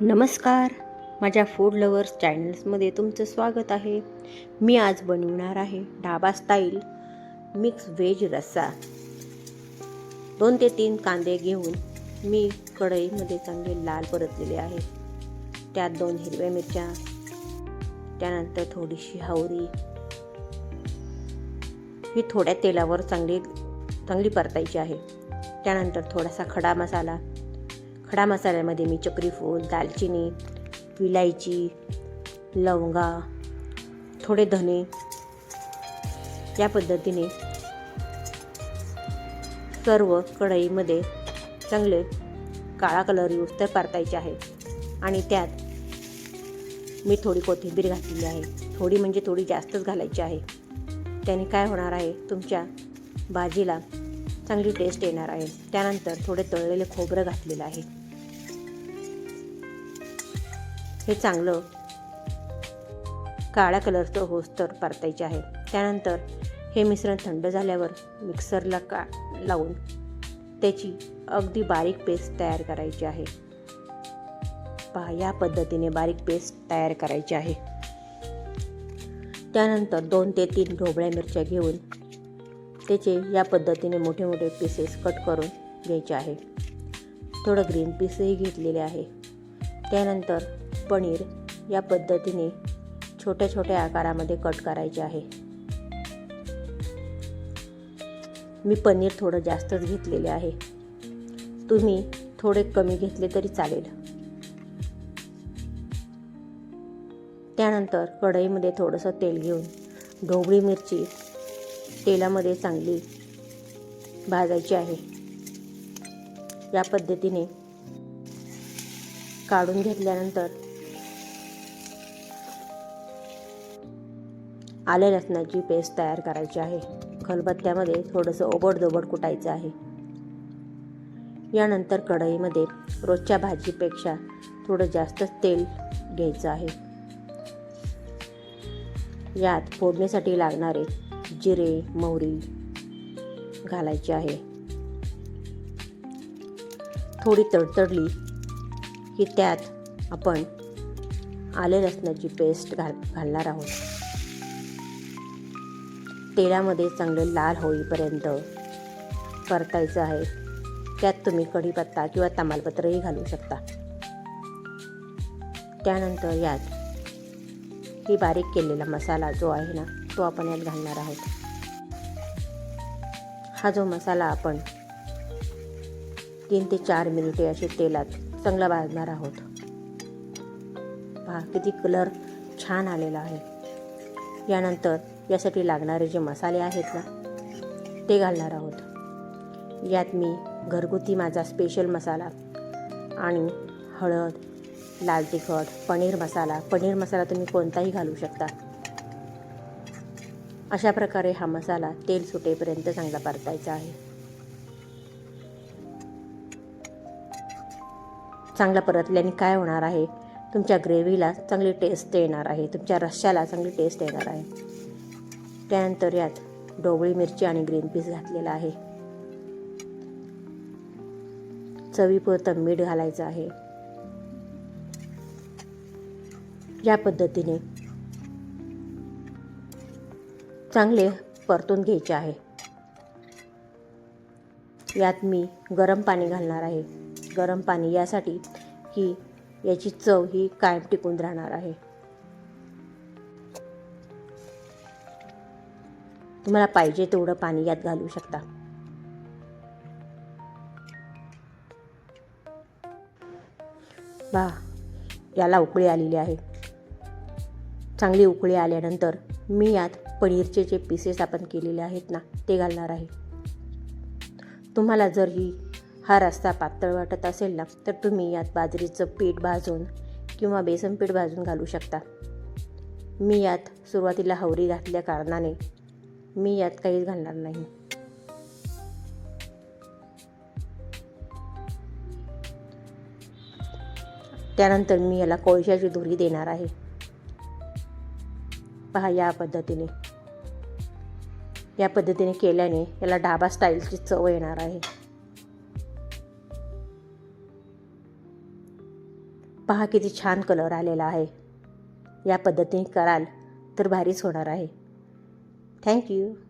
नमस्कार. माझ्या food lovers चॅनल्समध्ये तुमचं स्वागत आहे. मी आज बनवणार आहे ढाबा स्टाईल मिक्स व्हेज रस्सा. दोन ते तीन कांदे घेऊन मी कढईमध्ये चांगले लाल परतलेले आहे त्यात दोन हिरव्या मिरच्या त्यानंतर थोडीशी हावरी ही थोड्या तेलावर चांगली चांगली परतायची आहे. त्यानंतर थोडासा खडा मसाला खडा मसाल्यामध्ये मी चक्रीफूल दालचिनी विलायची लवंगा थोडे धने. या पद्धतीने सर्व कढईमध्ये चांगले काळा कलर यूज तर परतायचे आहे आणि त्यात मी थोडी कोथिंबीर घातलेली आहे. थोडी म्हणजे थोडी जास्तच घालायची आहे. त्याने काय होणार आहे? तुमच्या भाजीला चांगली टेस्ट येणार आहे. त्यानंतर थोडे तळलेले खोबरं घातलेलं आहे. हे चांगलं काळ्या कलरचं होस तर परतायचे आहे. त्यानंतर हे मिश्रण थंड झाल्यावर मिक्सरला का लावून त्याची अगदी बारीक पेस्ट तयार करायची आहे. पहा या पद्धतीने बारीक पेस्ट तयार करायची आहे. त्यानंतर दोन ते तीन ढोबळ्या मिरच्या घेऊन त्याचे या पद्धतीने मोठे मोठे पीसेस कट करून घ्यायचे आहे. थोडं ग्रीन पीसही घेतलेले आहे. त्यानंतर पनीर या पद्धतीने छोट्या छोट्या आकारामध्ये कट करायचे आहे. मी पनीर थोडं जास्तच घेतलेले आहे. तुम्ही थोडे कमी घेतले तरी चालेल. त्यानंतर कढईमध्ये थोडंसं तेल घेऊन ढोबळी मिरची तेलामध्ये चांगली भाजायची आहे. या पद्धतीने काढून घेतल्यानंतर आले लसणाची पेस्ट तयार करायची आहे. खलबत्त्यामध्ये थोडंसं ओबडधोबड कुटायचं आहे. यानंतर कढईमध्ये रोजच्या भाजीपेक्षा थोडं जास्तच तेल घ्यायचं आहे. यात फोडणीसाठी लागणारे जिरे मोहरी घालायची आहे. थोडी तडतडली की त्यात आपण आले लसणाची पेस्ट घाल घालणार आहोत. तेलामध्ये चांगलं लाल होईपर्यंत परतायचं आहे. त्यात तुम्ही कढीपत्ता किंवा तमालपत्रही घालू शकता. त्यानंतर यात ही बारीक केलेला मसाला जो आहे ना तो आपण यात घालणार आहोत. हा जो मसाला आपण तीन ते चार मिनिटे असे तेलात चांगला भाजणार आहोत. पहा किती कलर छान आलेला आहे. यानंतर यासाठी लागणारे जे मसाले आहेत ना ते घालणार आहोत. यात मी घरगुती माझा स्पेशल मसाला आणि हळद लाल तिखट पनीर मसाला. पनीर मसाला तुम्ही कोणताही घालू शकता. अशा प्रकारे हा मसाला तेल सुटेपर्यंत चांगला परतायचा आहे. चांगला परतल्याने काय होणार आहे? तुमच्या ग्रेव्हीला चांगली टेस्ट येणार आहे. तुमच्या रश्श्याला चांगली टेस्ट येणार आहे. त्यानंतर यात ढोबळी मिरची आणि ग्रीन पीस घातलेला आहे. चवीपुरतं मीठ घालायचं आहे. या पद्धतीने चांगले परतून घ्यायचे आहे. यात मी गरम पाणी घालणार आहे. गरम पाणी यासाठी की याची चव ही कायम टिकून राहणार आहे. तुम्हाला पाहिजे तेवढं पाणी यात घालू शकता. वा याला उकळी आलेली आहे. चांगली उकळी आल्यानंतर मी यात पनीरचे जे पीसेस आपण केलेले आहेत ना ते घालणार आहे. तुम्हाला जर ही हा रस्ता पातळ वाटत असेल ना तर तुम्ही यात बाजरीचं पीठ भाजून किंवा बेसन पीठ भाजून घालू शकता. मी यात सुरुवातीला हवरी घातल्या कारणाने मी यात काहीच घालणार नाही. त्यानंतर मी याला कोळशाची धुरी देणार आहे. पहा या पद्धतीने. या पद्धतीने केल्याने याला ढाबा स्टाईलची चव येणार आहे. पहा किती छान कलर आलेला आहे. या पद्धतीने कराल तर भारीच होणार आहे. थँक्यू